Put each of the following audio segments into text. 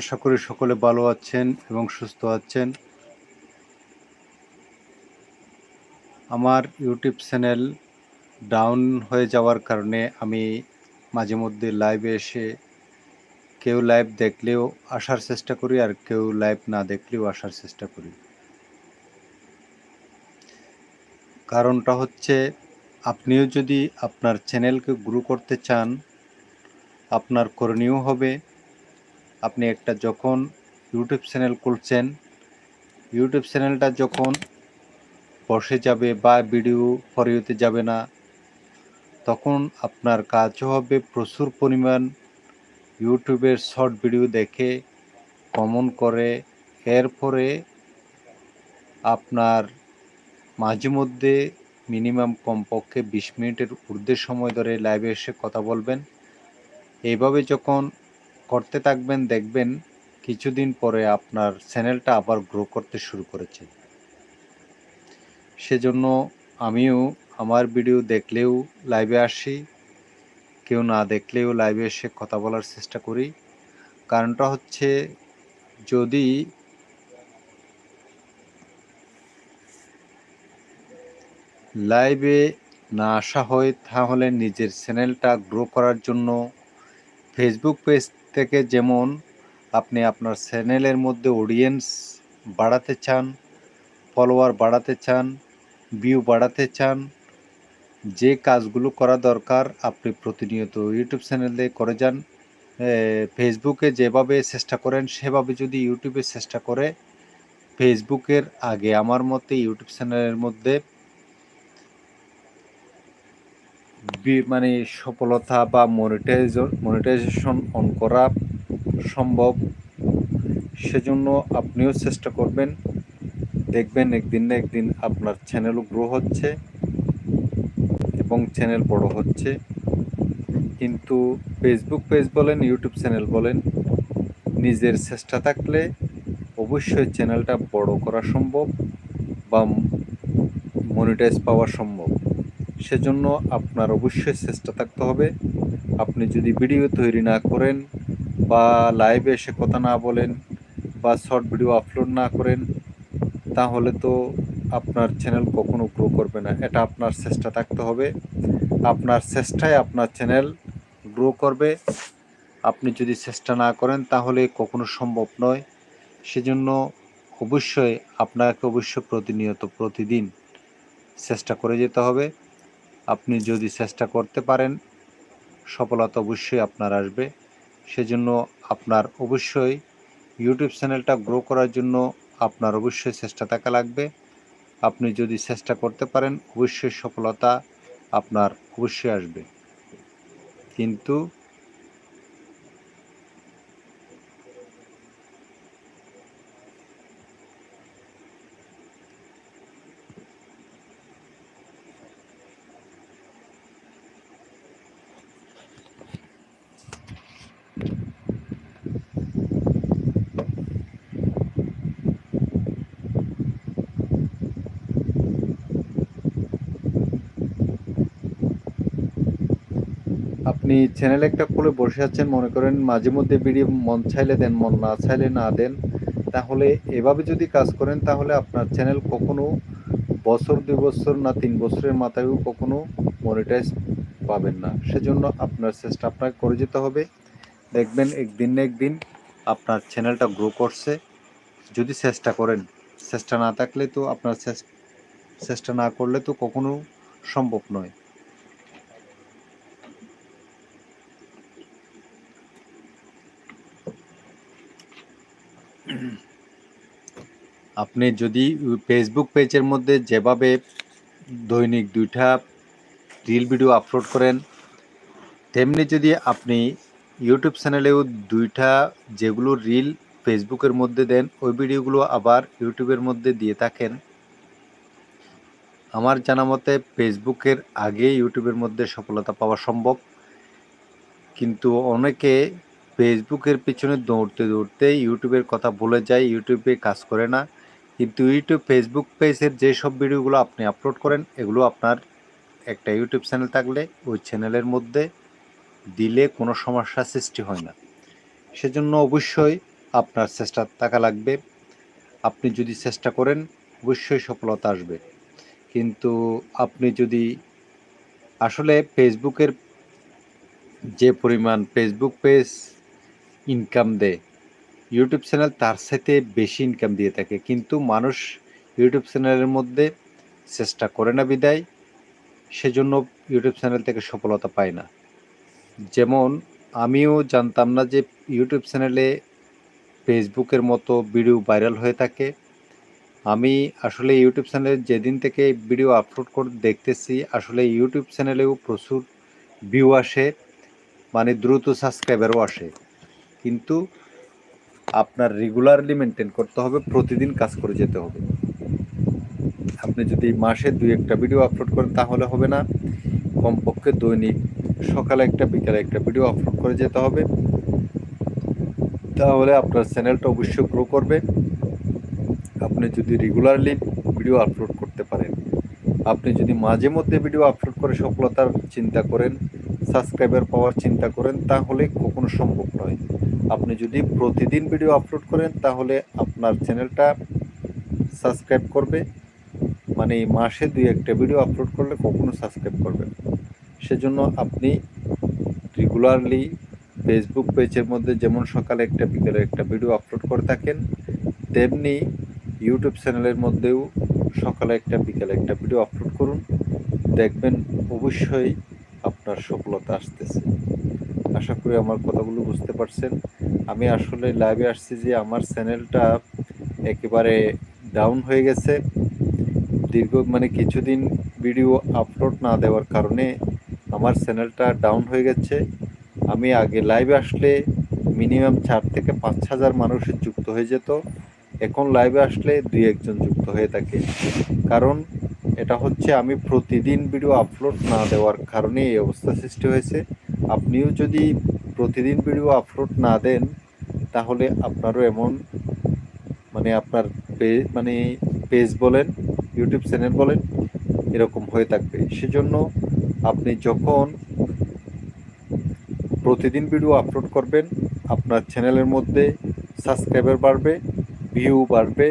আশা করি সকলে ভালো আছেন এবং সুস্থ আছেন। আমার ইউটিউব চ্যানেল ডাউন হয়ে যাওয়ার কারণে আমি মাঝে মধ্যে লাইভে এসে কেউ লাইভ দেখলেও আসার চেষ্টা করি আর কেউ লাইভ না দেখলেও আসার চেষ্টা করি। কারণটা হচ্ছে আপনিও যদি আপনার চ্যানেলকে গ্রো করতে চান, আপনার করণীয় হবে আপনি একটা যখন ইউটিউব চ্যানেল খুলছেন ইউটিউব চ্যানেলটা যখন বসে যাবে বা ভিডিও ফরিওতে যাবে না, তখন আপনার কাজ হবে প্রচুর পরিমাণ ইউটিউবের শর্ট ভিডিও দেখে কমন করে, এরপরে আপনার মাঝে মধ্যে মিনিমাম কমপক্ষে বিশ মিনিটের ঊর্ধ্বে সময় ধরে লাইভে এসে কথা বলবেন। এইভাবে যখন করতে থাকবেন, দেখবেন কিছুদিন পরে আপনার চ্যানেলটা আবার গ্রো করতে শুরু করেছে। সেজন্য আমিও আমার ভিডিও দেখলেও লাইভে আসি। কেউ না দেখলেও লাইভে এসে কথা বলার চেষ্টা করি। কারণটা হচ্ছে যদি লাইভে না আসা হয়, তাহলে নিজের চ্যানেলটা গ্রো করার জন্য ফেসবুক পেজ থেকে যেমন আপনি আপনার চ্যানেলের মধ্যে অডিয়েন্স বাড়াতে চান ফলোয়ার বাড়াতে চান ভিউ বাড়াতে চান, যে কাজগুলো করা দরকার আপনি প্রতিনিয়ত ইউটিউব চ্যানেলে করে যান। ফেসবুকে যেভাবে চেষ্টা করেন সেভাবে যদি ইউটিউবে চেষ্টা করে, ফেসবুকের আগে আমার মতে ইউটিউব চ্যানেলের মধ্যে মানে সফলতা বা মনিটাইজ মনিটাইজেশন অন করা সম্ভব। সেজন্য আপনিও চেষ্টা করবেন। দেখবেন একদিন না একদিন আপনার চ্যানেলও গ্রো হচ্ছে এবং চ্যানেল বড় হচ্ছে। কিন্তু ফেসবুক পেজ বলেন ইউটিউব চ্যানেল বলেন, নিজের চেষ্টা থাকলে অবশ্যই চ্যানেলটা বড় করা সম্ভব বা মনিটাইজ পাওয়া সম্ভব। সেজন্য আপনার অবশ্যই চেষ্টা থাকতে হবে। আপনি যদি ভিডিও তৈরি না করেন বা লাইভে এসে কথা না বলেন বা শর্ট ভিডিও আপলোড না করেন, তাহলে তো আপনার চ্যানেল কখনো গ্রো করবে না। এটা আপনার চেষ্টা থাকতে হবে। আপনার চেষ্টায় আপনার চ্যানেল গ্রো করবে। আপনি যদি চেষ্টা না করেন, তাহলে কখনো সম্ভব নয়। সেজন্য অবশ্যই আপনাকে অবশ্যই প্রতিনিয়ত, প্রতিদিন চেষ্টা করে যেতে হবে। আপনি যদি চেষ্টা করতে পারেন, সফলতা অবশ্যই আপনার আসবে। সেজন্য আপনার অবশ্যই ইউটিউব চ্যানেলটা গ্রো করার জন্য আপনার অবশ্যই চেষ্টা থাকা লাগবে। আপনি যদি চেষ্টা করতে পারেন, অবশ্যই সফলতা আপনার অবশ্যই আসবে। কিন্তু আপনি চ্যানেল একটা খুলে বসে আছেন, মনে করেন মাঝে মধ্যে ভিডিও মন চাইলে দেন, মন না চাইলে না দেন, তাহলে এভাবে যদি কাজ করেন, তাহলে আপনার চ্যানেল কখনো বছর, দুই বছর না তিন বছরের মাথায়ও কখনো মনিটাইজ পাবেন না। সেজন্য আপনার চেষ্টা আপনাকে করে যেতে হবে। দেখবেন একদিন না একদিন আপনার চ্যানেলটা গ্রো করছে। যদি চেষ্টা করেন, চেষ্টা না থাকলে তো আপনার চেষ্টা না করলে তো কখনো সম্ভব নয়। আপনি যদি ফেসবুক পেজের মধ্যে যেভাবে দৈনিক দুইটা রিল ভিডিও আপলোড করেন, তেমনি যদি আপনি ইউটিউব চ্যানেলেও দুইটা যেগুলো রিল ফেসবুকের মধ্যে দেন, ওই ভিডিওগুলো আবার ইউটিউবের মধ্যে দিয়ে থাকেন। আমার জানা মতে ফেসবুকের আগে ইউটিউবের মধ্যে সফলতা পাওয়া সম্ভব। কিন্তু অনেকে ফেসবুকের পিছনে দৌড়তে দৌড়তে ইউটিউবের কথা ভুলে যায় ইউটিউবে কাজ করে না। কিন্তু ইউটিউব ফেসবুক পেজের যেসব ভিডিওগুলো আপনি আপলোড করেন, এগুলো আপনার একটা ইউটিউব চ্যানেল থাকলে ওই চ্যানেলের মধ্যে দিলে কোনো সমস্যা সৃষ্টি হয় না। সেজন্য অবশ্যই আপনার চেষ্টা থাকা লাগবে। আপনি যদি চেষ্টা করেন, অবশ্যই সফলতা আসবে। কিন্তু আপনি যদি আসলে ফেসবুকের যে পরিমাণ ফেসবুক পেজ ইনকাম দেয় ইউটিউব চ্যানেল তার সাথে বেশি ইনকাম দিয়ে থাকে। কিন্তু মানুষ ইউটিউব চ্যানেলের মধ্যে চেষ্টা করে না বিদায়, সেজন্য ইউটিউব চ্যানেল থেকে সফলতা পায় না। যেমন আমিও জানতাম না যে ইউটিউব চ্যানেলে ফেসবুকের মতো ভিডিও ভাইরাল হয়ে থাকে। আমি আসলে ইউটিউব চ্যানেলে যেদিন থেকে ভিডিও আপলোড করে, দেখতেছি, আসলে ইউটিউব চ্যানেলেও প্রচুর ভিউ আসে মানে দ্রুত সাবস্ক্রাইবারও আসে। কিন্তু আপনার রেগুলারলি মেনটেন করতে হবে, প্রতিদিন কাজ করে যেতে হবে। আপনি যদি মাসে দুই একটা ভিডিও আপলোড করেন, তাহলে হবে না। কমপক্ষে দৈনিক সকালে একটা, বিকালে একটা ভিডিও আপলোড করে যেতে হবে। তাহলে আপনার চ্যানেলটা অবশ্যই গ্রো করবে। আপনি যদি রেগুলারলি ভিডিও আপলোড করতে পারেন, আপনি যদি মাঝে মধ্যে ভিডিও আপলোড করে সফলতার চিন্তা করেন সাবস্ক্রাইবার পাওয়ার চিন্তা করেন, তাহলে কখনো সম্ভব নয়। আপনি যদি প্রতিদিন ভিডিও আপলোড করেন, তাহলে আপনার চ্যানেলটা সাবস্ক্রাইব করবে। মানে মাসে দুই একটা ভিডিও আপলোড করলে কখনো সাবস্ক্রাইব করবেন সেজন্য আপনি রেগুলারলি ফেসবুক পেজের মধ্যে যেমন সকালে একটা, বিকেলে একটা ভিডিও আপলোড করে থাকেন, তেমনি ইউটিউব চ্যানেলের মধ্যেও সকালে একটা, বিকেলে একটা ভিডিও আপলোড করুন। দেখবেন অবশ্যই আপনার সফলতা আসতেছে। আশা করি আমার কথাগুলো বুঝতে পারছেন। আমি আসলে লাইভে আসছি যে আমার চ্যানেলটা একেবারে ডাউন হয়ে গেছে। দীর্ঘ মানে কিছুদিন ভিডিও আপলোড না দেওয়ার কারণে আমার চ্যানেলটা ডাউন হয়ে গেছে। আমি আগে লাইভে আসলে মিনিমাম চার থেকে পাঁচ হাজার মানুষের যুক্ত হয়ে যেত। এখন লাইভে আসলে দুই একজন যুক্ত হয়ে থাকে। কারণ এটা হচ্ছে আমি প্রতিদিন ভিডিও আপলোড না দেওয়ার কারণে এই অবস্থা সৃষ্টি হয়েছে। আপনিও যদি প্রতিদিন ভিডিও আপলোড না দেন, তাহলে আপনারও এমন মানে আপনার মানে পেজ বলেন ইউটিউব চ্যানেল বলেন, এরকম হয়ে থাকবে। সেজন্য আপনি যখন প্রতিদিন ভিডিও আপলোড করবেন, আপনার চ্যানেলের মধ্যে সাবস্ক্রাইবার বাড়বে ভিউ বাড়বে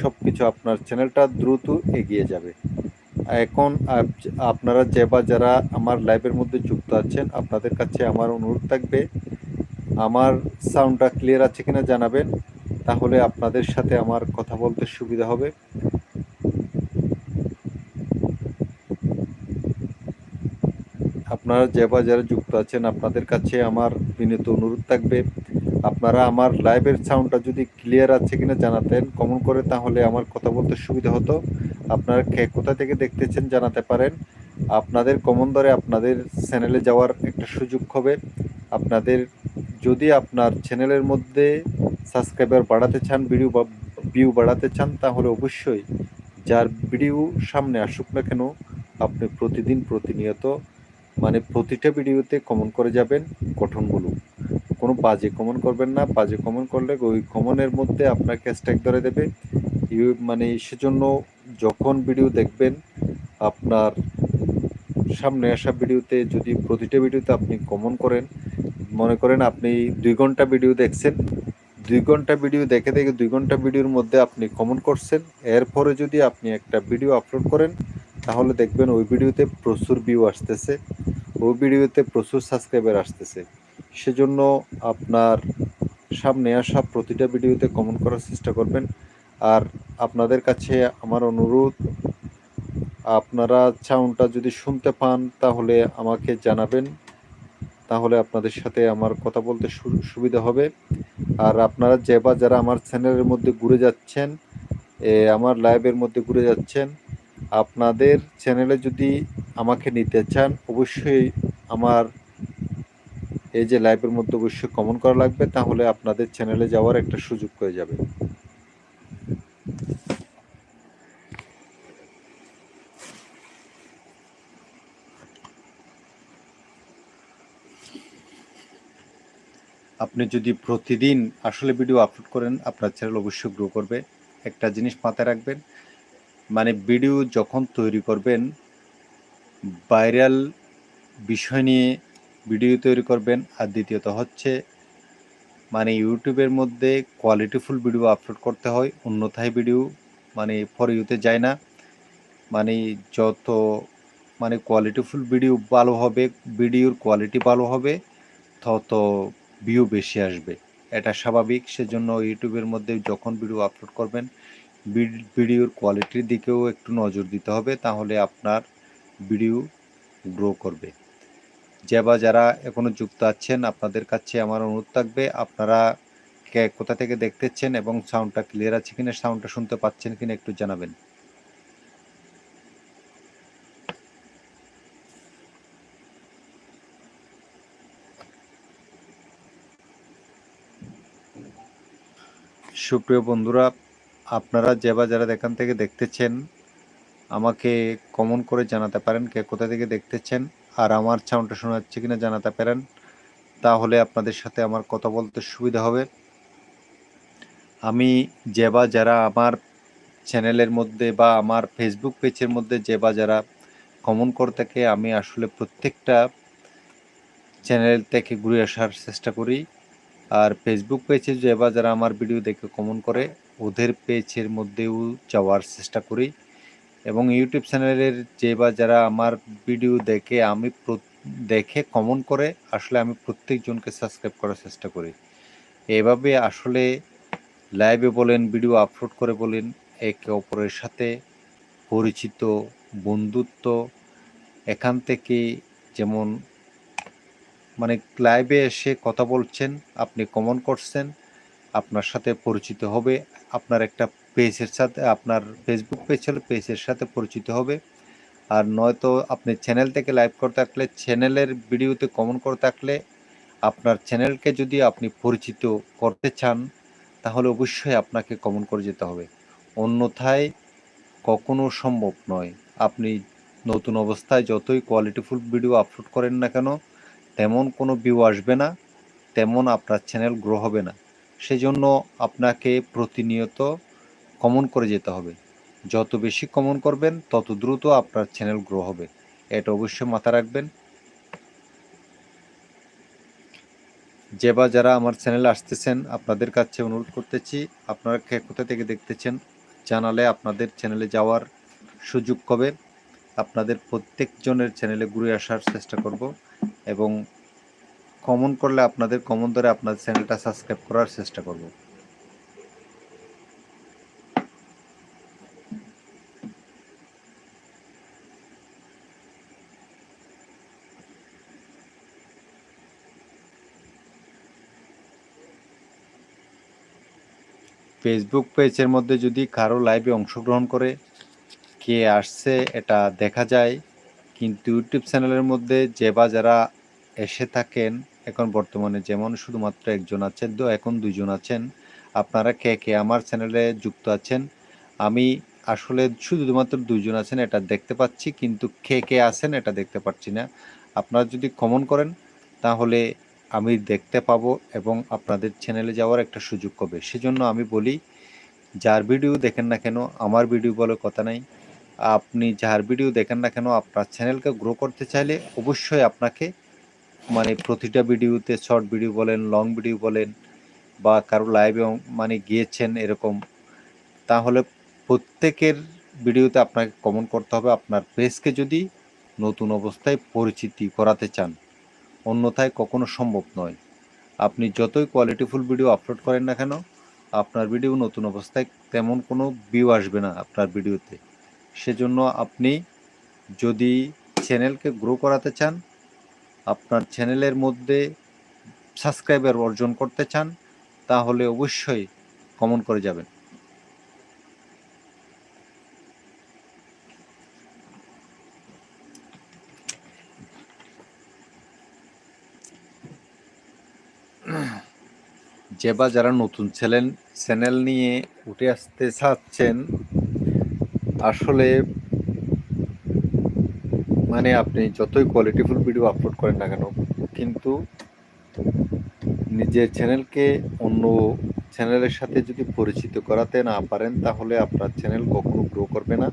সব কিছু আপনার চ্যানেলটা দ্রুত এগিয়ে যাবে। এখন আপনারা যে বা যারা আমার লাইভের মধ্যে যুক্ত আছেন, আপনাদের কাছে আমার অনুরোধ থাকবে, আমার সাউন্ডটা ক্লিয়ার আছে কিনা জানাবেন, তাহলে আপনাদের সাথে আমার কথা বলতে সুবিধা হবে। আপনারা যে বা যারা যুক্ত আছেন, আপনাদের কাছে আমার বিনীত অনুরোধ থাকবে। আপনারা আমার লাইভের সাউন্ডটা যদি ক্লিয়ার আছে কিনা জানাতেন কমন করে তাহলে আমার কথা বলতে সুবিধা হতো। আপনারা কে কোথা থেকে দেখতেছেন জানাতে পারেন। আপনাদের কমন দরে আপনাদের চ্যানেলে যাওয়ার একটা সুযোগ হবে। আপনাদের যদি আপনার চ্যানেলের মধ্যে সাবস্ক্রাইবার বাড়াতে চান ভিডিও বা ভিউ বাড়াতে চান, তাহলে অবশ্যই যার ভিডিও সামনে আসুক না কেন, আপনি প্রতিদিন প্রতিনিয়ত মানে প্রতিটা ভিডিওতে কমন করে যাবেন গঠনগুলো কোনো বাজে কমন করবেন না। বাজে কমন করলে ওই কমনের মধ্যে আপনাকে স্ট্যাক ধরে দেবে। ইউ মানে সেজন্য যখন ভিডিও দেখবেন, আপনার সামনে আসা ভিডিওতে যদি প্রতিটা ভিডিওতে আপনি কমন করেন, মনে করেন আপনি দুই ঘণ্টা ভিডিও দেখছেন, দুই ঘণ্টা ভিডিও দেখে দেখে দুই ঘণ্টা ভিডিওর মধ্যে আপনি কমন করছেন, এরপরে যদি আপনি একটা ভিডিও আপলোড করেন, তাহলে দেখবেন ওই ভিডিওতে প্রচুর ভিউ আসতেছে, ওই ভিডিওতে প্রচুর সাবস্ক্রাইবার আসতেছে। সেজন্য আপনার সামনে আসা প্রতিটা ভিডিওতে কমেন্ট করার চেষ্টা করবেন। আর আপনাদের কাছে আমার অনুরোধ, আপনারা সাউন্ডটা যদি শুনতে পান, তাহলে আমাকে জানাবেন। তাহলে আপনাদের সাথে আমার কথা বলতে সুবিধা হবে। আর আপনারা যে বা যারা আমার চ্যানেলের মধ্যে ঘুরে যাচ্ছেন আমার লাইভের মধ্যে ঘুরে যাচ্ছেন, আপনাদের চ্যানেলে যদি আমাকে নিতে চান, অবশ্যই আমার এই যে লাইভের মধ্যে অবশ্যই কমন করা লাগবে। তাহলে আপনাদের চ্যানেলে যাওয়ার একটা সুযোগ হয়ে যাবে। আপনি যদি প্রতিদিন আসলে ভিডিও আপলোড করেন, আপনার চ্যানেল অবশ্যই গ্রো করবে। একটা জিনিস মাথায় রাখবেন মানে ভিডিও যখন তৈরি করবেন ভাইরাল বিষয় নিয়ে ভিডিও তৈরি করবেন, আর দ্বিতীয়ত হচ্ছে মানে ইউটিউবের মধ্যে কোয়ালিটিফুল ভিডিও আপলোড করতে হয়, অন্যথায় ভিডিও মানে ফর ইউতে যায় না। মানে যত মানে কোয়ালিটিফুল ভিডিও ভালো হবে ভিডিওর কোয়ালিটি ভালো হবে, তত ভিউ বেশি আসবে। এটা স্বাভাবিক, সেজন্য ইউটিউবের মধ্যে যখন ভিডিও আপলোড করবেন ভিডিওর কোয়ালিটির দিকেও একটু নজর দিতে হবে, তাহলে আপনার ভিডিও গ্রো করবে। যে বা যারা এখনও যুক্ত আছেন, আপনাদের কাছে আমার অনুরোধ থাকবে, আপনারা কোথা থেকে দেখতেছেন এবং সাউন্ডটা ক্লিয়ার আছে কিনা সাউন্ডটা শুনতে পাচ্ছেন কিনা একটু জানাবেন। সুপ্রিয় বন্ধুরা, আপনারা যে বা যারা এখান থেকে দেখতেছেন, আমাকে কমন করে জানাতে পারেন কে কোথা থেকে দেখতেছেন, আর আমার সাউন্ডটা শোনা যাচ্ছে কিনা জানাতে পারেন। তাহলে আপনাদের সাথে আমার কথা বলতে সুবিধা হবে। আমি যে বা যারা আমার চ্যানেলের মধ্যে বা আমার ফেসবুক পেজের মধ্যে যে বা যারা কমন করে থাকে, আমি আসলে প্রত্যেকটা চ্যানেল থেকে ঘুরে আসার চেষ্টা করি। আর ফেসবুক পেজে যে বা যারা আমার ভিডিও দেখে কমন করে, ওদের পেজের মধ্যেও যাওয়ার চেষ্টা করি। এবং ইউটিউব চ্যানেলের যে বা যারা আমার ভিডিও দেখে, আমি দেখে কমন করে, আসলে আমি প্রত্যেকজনকে সাবস্ক্রাইব করার চেষ্টা করি। এভাবে আসলে লাইভে বলেন ভিডিও আপলোড করে বলেন, একে অপরের সাথে পরিচিত, বন্ধুত্ব, এখান থেকে যেমন মানে লাইভে এসে কথা বলছেন, আপনি কমন করছেন, আপনার সাথে পরিচিত হবে, আপনার একটা পেজের সাথে, আপনার ফেসবুক পেজ হলে পেজের সাথে পরিচিত হবে। আর নয়তো আপনি চ্যানেল থেকে লাইভ করে থাকলে চ্যানেলের ভিডিওতে কমন করে থাকলে, আপনার চ্যানেলকে যদি আপনি পরিচিত করতে চান, তাহলে অবশ্যই আপনাকে কমন করে যেতে হবে। অন্যথায় কখনো সম্ভব নয়। আপনি নতুন অবস্থায় যতই কোয়ালিটিফুল ভিডিও আপলোড করেন না কেন তেমন কোনো ভিউ আসবে না, তেমন আপনার চ্যানেল গ্রো হবে না। সেজন্য আপনাকে প্রতিনিয়ত কমন করে যেতে হবে। যত বেশি কমন করবেন, তত দ্রুত আপনার চ্যানেল গ্রো হবে। এটা অবশ্যই মাথা রাখবেন। যে বা যারা আমার চ্যানেলে আসতেছেন, আপনাদের কাছে অনুরোধ করতেছি, আপনারা কোথা থেকে দেখতেছেন, জানালে আপনাদের চ্যানেলে যাওয়ার সুযোগ হবে। আপনাদের প্রত্যেকজনের চ্যানেলে ঘুরে আসার চেষ্টা করব। এবং কমন করলে আপনাদের কমন ধরে আপনার চ্যানেলটা সাবস্ক্রাইব করার চেষ্টা করব। ফেসবুক পেজের মধ্যে যদি কারও লাইভে অংশগ্রহণ করে, কে আসছে এটা দেখা যায়। কিন্তু ইউটিউব চ্যানেলের মধ্যে যে বা যারা এসে থাকেন, এখন বর্তমানে যেমন শুধুমাত্র একজন আছেন তো এখন দুজন আছেন, আপনারা কে কে আমার চ্যানেলে যুক্ত আছেন? আমি আসলে শুধুমাত্র দুজন আছেন, এটা দেখতে পাচ্ছি, কিন্তু কে কে আছেন এটা দেখতে পাচ্ছি না। আপনারা যদি কমন করেন, তাহলে আমি দেখতে পাবো এবং আপনাদের চ্যানেলে যাওয়ার একটা সুযোগ হবে। সেজন্য আমি বলি, যার ভিডিও দেখেন না কেন, আমার ভিডিও বলে কথা নাই। আপনি যার ভিডিও দেখেন না কেন, আপনার চ্যানেলকে গ্রো করতে চাইলে অবশ্যই আপনাকে মানে প্রতিটা ভিডিওতে শর্ট ভিডিও বলেন লং ভিডিও বলেন বা কারও লাইভে মানে গিয়েছেন এরকম, তাহলে প্রত্যেকের ভিডিওতে আপনাকে কমন করতে হবে। আপনার পেজকে যদি নতুন অবস্থায় পরিচিতি করাতে চান, অন্যথায় কখনো সম্ভব নয়। আপনি যতই কোয়ালিটিফুল ভিডিও আপলোড করেন না কেন, আপনার ভিডিও নতুন অবস্থায় তেমন কোনো ভিউ আসবে না আপনার ভিডিওতে সেজন্য আপনি যদি চ্যানেলকে গ্রো করাতে চান, আপনার চ্যানেলের মধ্যে সাবস্ক্রাইবার অর্জন করতে চান, তাহলে অবশ্যই কমন করে যাবেন। যে বা যারা নতুন চ্যানেল চ্যানেল নিয়ে উঠে আসতে চাচ্ছেন আসলে মানে আপনি যতই কোয়ালিটিফুল ভিডিও আপলোড করেন না কেন, কিন্তু নিজের চ্যানেলকে অন্য চ্যানেলের সাথে যদি পরিচিত করাতে না পারেন, তাহলে আপনার চ্যানেল কখনো গ্রো করবে না।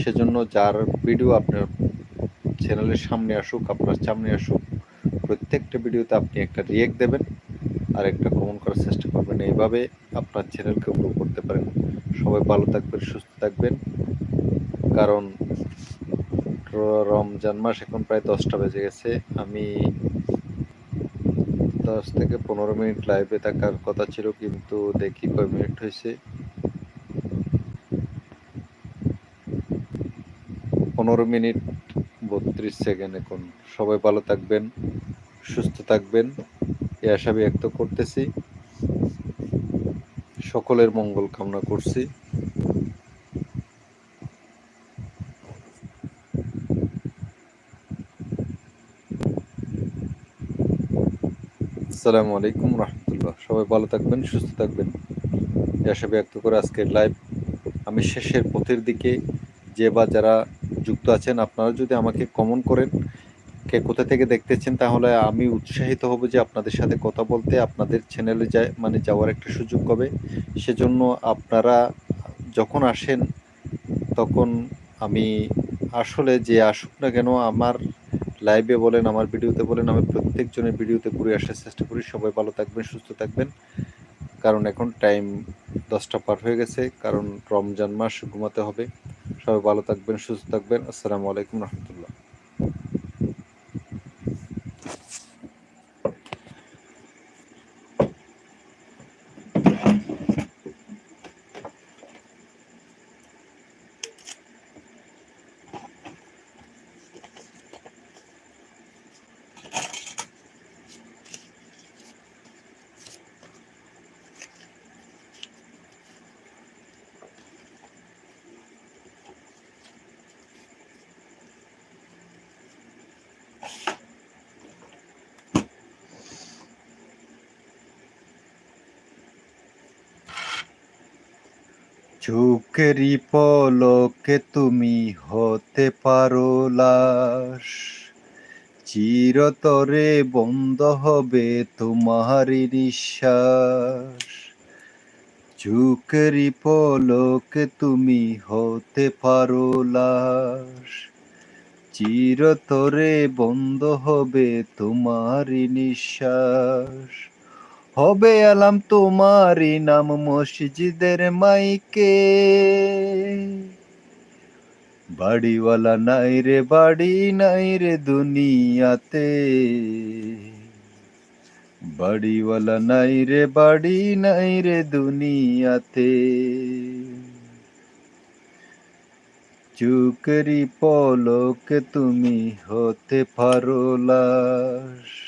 সেজন্য যার ভিডিও আপনার চ্যানেলের সামনে আসুক, আপনার সামনে আসুক, প্রত্যেকটা ভিডিওতে আপনি একটা রিয়েক্ট দেবেন আর একটা কমেন্ট করার চেষ্টা করবেন। এইভাবে আপনার চ্যানেলকে গ্রো করতে পারেন। সবাই ভালো থাকবেন, সুস্থ থাকবেন। কারণ রমজান মাস এখন প্রায় দশটা বেজে গেছে। আমি দশ থেকে পনেরো মিনিট লাইভে থাকার কথা ছিল, কিন্তু দেখি কয় মিনিট হয়েছে। পনেরো মিনিট বত্রিশ সেকেন্ড এখন। সবাই ভালো থাকবেন, সুস্থ থাকবেন এ আশা ব্যক্ত করতেছি। সকলের মঙ্গল কামনা করছি। আসসালামু আলাইকুম রহমতুল্লাহ। সবাই ভালো থাকবেন, সুস্থ থাকবেন। আশা ব্যক্ত করে আজকের লাইভ আমি শেষের পথের দিকে যে বা যারা যুক্ত আছেন, আপনারা যদি আমাকে কমন করেন, কে কোথা থেকে দেখতেছেন, তাহলে আমি উৎসাহিত হব যে আপনাদের সাথে কথা বলতে আপনাদের চ্যানেলে যায় মানে যাওয়ার একটা সুযোগ হবে। সেজন্য আপনারা যখন আসেন, তখন আমি আসলে যে আসুক না কেন আমার লাইভে বলেন, আমার ভিডিওতে বলেন, আমি প্রত্যেকজনের ভিডিওতে ঘুরে আসার চেষ্টা করি। সবাই ভালো থাকবেন, সুস্থ থাকবেন। কারণ এখন টাইম দশটা পার হয়ে গেছে, কারণ রমজান মাস ঘুমাতে হবে। সবাই ভালো থাকবেন, সুস্থ থাকবেন। আসসালামু আলাইকুম রহমতুল্লাহ। চোখেরই পলকে তুমি হতে পারো লাশ। চিরতরে বন্ধ হবে তোমারই নিঃশ্বাস। চোখেরই পলকে তুমি হতে পারো লাশ। চিরতরে বন্ধ হবে তোমারই নিঃশ্বাস। হবে আলাম তোমারই নাম মসজিদের মাইকে। বাড়িওয়ালা নাই রে, বাড়ি নাই রে দুনিয়াতে। বাড়িওয়ালা নাই রে, বাড়ি নাই রে দুনিয়াতে। চুকরি পলক তুমি হতে পারো লাশ।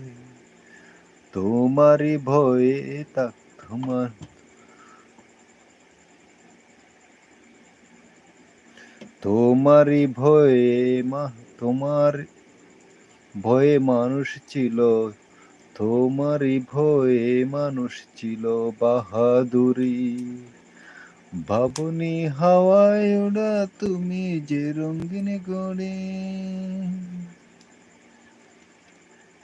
তোমারই ভয়ে তা তোমার তোমারই ভয়ে মা, তোমার ভয়ে মানুষ ছিল, তোমারই ভয়ে মানুষ ছিল বাহাদুরি। ভাবনি হাওয়ায় ওড়া তুমি যে রঙিন গড়ে।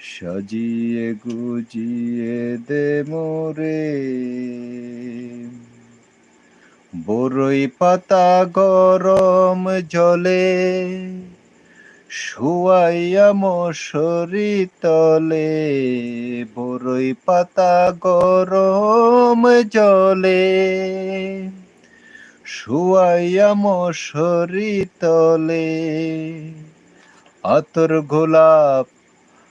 সাজিয়ে গুজিয়ে দে মোরে। বরই পাতা গরম জলে, শুয়াইয়া মশরি তলে। বরই পাতা গরম জলে, শুয়াইয়া মশরি তলে। আতর গোলাপ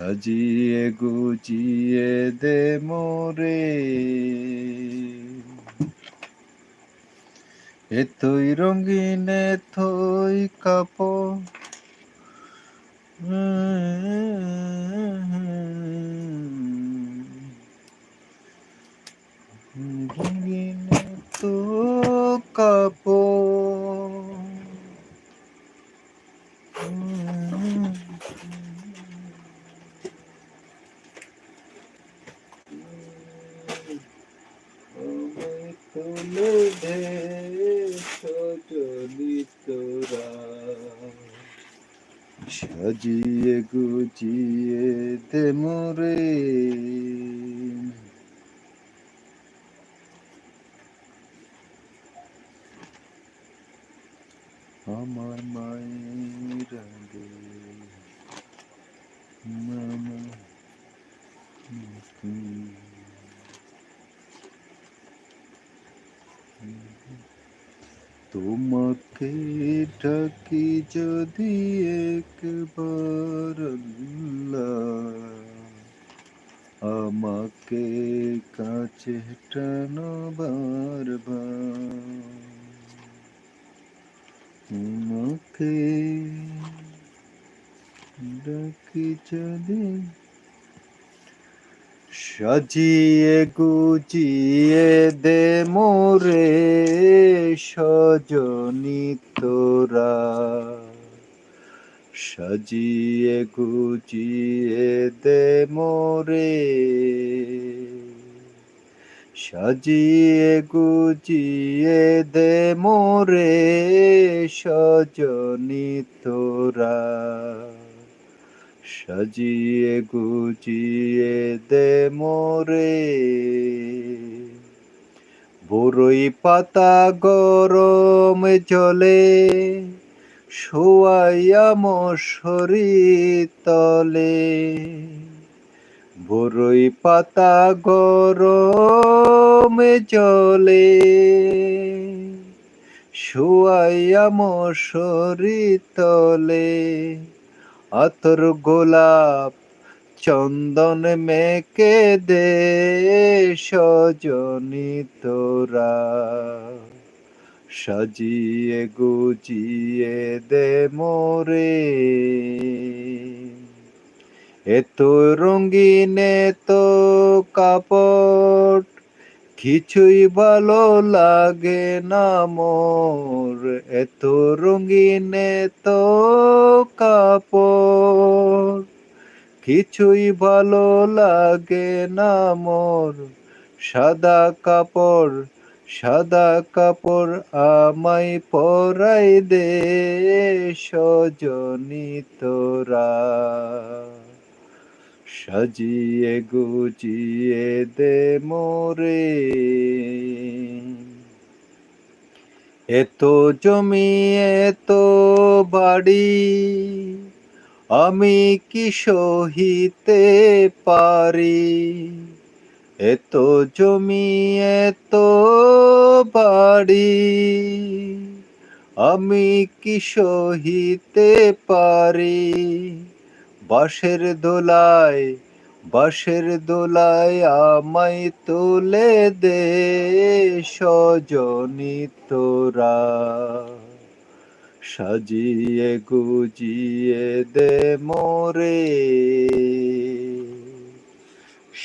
সাজিয়ে গুজিয়ে দে মোরে। এতই রঙিন এতই কাপড়। রঙিন তো কাপড়। তুলে দে সজনি তোরা সাজিয়ে গুজিয়ে দে মোরে। আমাকে কাছে টানো বারবার। তোমাকে ডাকি যদি সাজিয়ে গুজিয়ে দে মোরে সজনি তোরা। সাজিয়ে গুজিয়ে দে মোরে। সাজিয়ে গুজিয়ে দে মোরে সজনি তোরা। সাজিয়ে গুজিয়ে দে মোরে। বড়ই পাতা গরম জলে শোয়াইয়া তলে। বড়ই পাতা গরম জলে শোয়াইয়া মশরি তলে। আতর গোলাপ চন্দন মেকে দে সজনি তোরা। সাজিয়ে গুজিয়ে দে মোরে। এত রঙিন, এত কাপড় কিছুই ভালো লাগে না মোর। এত রঙিন, এত কাপড় কিছুই ভালো লাগে না মোর। সাদা কাপড় সাদা কাপড় আমায় পরাই দে, সজনি তোরা। সাজিয়ে গুজিয়ে দে মোরে। এত জমি, এত বাড়ি, আমি কি সহিতে পারি? এত জমি, এত বাড়ি আমি কি সহিতে পারি? বাঁশের দোলায় বাঁশের দোলায় আমায় তুলে দে সজনি তোরা। সাজিয়ে গুজিয়ে দে মোরে।